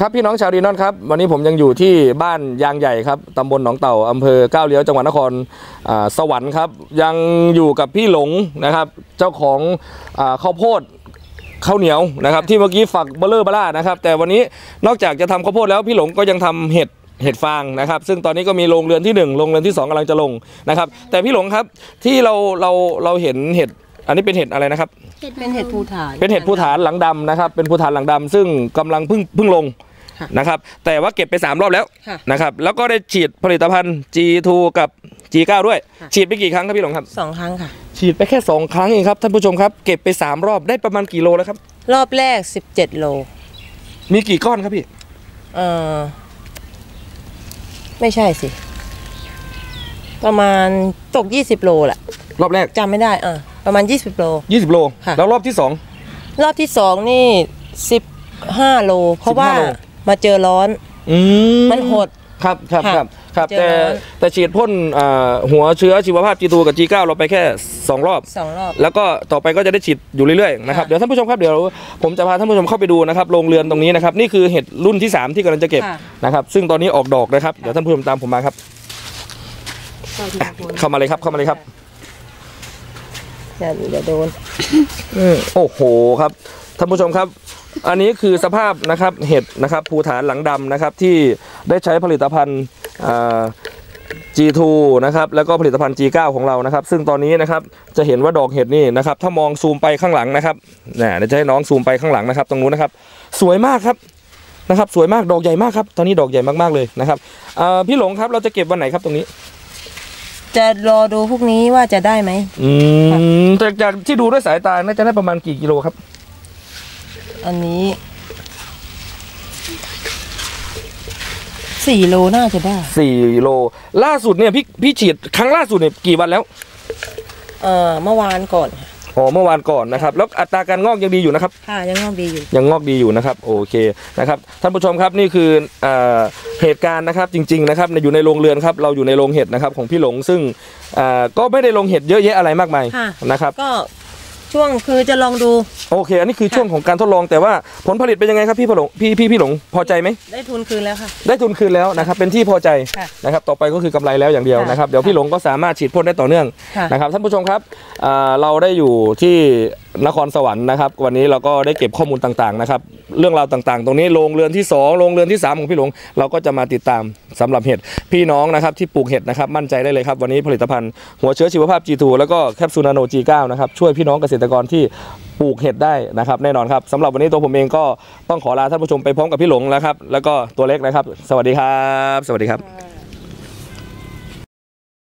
ครับพี่น้องชาวดีนอนครับวันนี้ผมยังอยู่ที่บ้านยางใหญ่ครับตำบลหนองเต่าอำเภอก้าวเลี้ยวจังหวัดนครอ่าสวรรค์ครับยังอยู่กับพี่หลงนะครับ เจ้าของอาข้าวโพดข้าวเหนียวนะครับ ที่เมื่อกี้ฝักเบลเลอร์บล่านะครับ แต่วันนี้นอกจากจะทำข้าวโพดแล้วพี่หลงก็ยังทำเห็ดเห็ดฟางนะครับ ซึ่งตอนนี้ก็มีโรงเรือนที่หนึ่งโรงเรือนที่สองกำลังจะลงนะครับ แต่พี่หลงครับที่เราเราเราเห็นเห็ดอันนี้เป็นเห็ดอะไรนะครับ เป็นเห็ดภูฐาน เป็นเห็ดภูฐานหลังดำนะครับ เป็นภูฐานหลังดำซึ่งกำลังเพิ่งเพิ่งลงค่ะ นะครับแต่ว่าเก็บไป 3 รอบแล้วค่ะนะครับแล้วก็ได้ฉีดผลิตภัณฑ์ G2 กับ G9 ด้วยค่ะฉีดไปกี่ครั้งครับพี่หลงครับสองครั้งค่ะ ฉีดไปแค่ 2 ครั้งเองครับท่านผู้ชมครับเก็บไป 3 รอบได้ประมาณกี่โลแล้วครับ รอบแรก 17 โล มีกี่ก้อนครับพี่เออไม่ใช่สิ ประมาณตก 20 โลแหละรอบแรกจำไม่ได้เออประมาณ 20 โล 20 โลค่ะแล้วรอบที่รอบที่สองนี่ 15 โล เพราะว่า15โล มาเจอร้อน2อืมมันหด ครับครับค่ะครับครับ เจอแต่ร้อนแต่ฉีดพ่นอ่าหัวเชื้อชีวภาพ G2 กับ G9 เราไปแค่ 2 รอบ สองรอบ แล้วก็ต่อไปก็จะได้ฉีดอยู่เรื่อยๆนะครับค่ะเดี๋ยวท่านผู้ชมครับเดี๋ยวผมจะพาท่านผู้ชมเข้าไปดูนะครับโรงเรือนตรงนี้นะครับนี่คือเห็ดรุ่นที่ 3 ที่กำลังจะเก็บค่ะ นะครับซึ่งตอนนี้ออกดอกนะครับเดี๋ยวท่านผู้ชมตามผมมาครับ เข้ามาเลยครับเข้ามาเลยครับ อย่าอย่าโดน โอ้โหครับท่านผู้ชมครับ อันนี้คือสภาพนะครับเห็ดนะครับภูฐานหลังดำนะครับที่ได้ใช้ผลิตภัณฑ์อ่า G2 นะครับแล้วก็ผลิตภัณฑ์ G9 ของเรานะครับ ซึ่งตอนนี้นะครับจะเห็นว่าดอกเห็ดนี่นะครับถ้ามองซูมไปข้างหลังนะครับเนี่ยเดี๋ยวจะให้น้องซูมไปข้างหลังนะครับ ตรงนู้นนะครับ สวยมากครับนะครับสวยมากดอกใหญ่มากครับ ตอนนี้ดอกใหญ่มากๆเลยนะครับอ่าพี่หลงครับเราจะเก็บวันไหนครับตรงนี้ จะรอดูพวกนี้ว่าจะได้ไหมอืมจากจากที่ดูด้วยสายตาน่าจะได้ประมาณกี่กิโลครับ อันนี้สี่โลน่าจะได้สี่โล ล่าสุดเนี่ยพี่พี่ฉีดครั้งล่าสุดเนี่ยกี่วันแล้ว เอ่อเมื่อวานก่อนอ๋อเมื่อวานก่อนนะครับ แล้วอัตราการงอกยังดีอยู่นะครับ ค่ะยังงอกดีอยู่ ยังงอกดีอยู่นะครับ โอเคนะครับท่านผู้ชมครับนี่คือเอ่อเหตุการณ์นะครับจริงๆนะครับในอยู่ในโรงเรือนครับเราอยู่ในโรงเห็ดนะครับของพี่หลงซึ่งเอ่อก็ไม่ได้ลงเห็ดเยอะแยะอะไรมากมายค่ะ นะครับก็ ช่วงคือจะลองดู โอเค อันนี้คือช่วงของการทดลองแต่ว่าผลผลิตเป็นยังไงครับพี่หลงพี่พี่พี่หลงพอใจไหมได้ทุนคืนแล้วค่ะ ได้ทุนคืนแล้วนะครับเป็นที่พอใจค่ะนะครับต่อไปก็คือกำไรแล้วอย่างเดียวค่ะนะครับเดี๋ยวพี่หลงก็สามารถฉีดพ่นได้ต่อเนื่องค่ะ นะครับท่านผู้ชมครับอ่าเราได้อยู่ที่นครสวรรค์นะครับ วันนี้เราก็ได้เก็บข้อมูลต่างๆนะครับเรื่องราวต่างๆ ตรงนี้โรงเรือนที่2โรงเรือนที่3ของพี่หลงเราก็จะมาติดตามสำหรับเห็ดพี่น้องนะครับที่ปลูกเห็ดนะครับมั่นใจได้เลยครับวันนี้ผลิตภัณฑ์หัวเชื้อชีวภาพ G2 แล้วก็แคปซูลนาโน G9 นะครับช่วยพี่น้องเกษตรกรที่ปลูกเห็ดได้นะครับแน่นอนครับสำหรับวันนี้ตัวผมเองก็ต้องขอลาท่านผู้ชมไปพร้อมกับพี่หลงแล้วครับแล้วก็ตัวเล็กนะครับ สวัสดีครับ สวัสดีครับ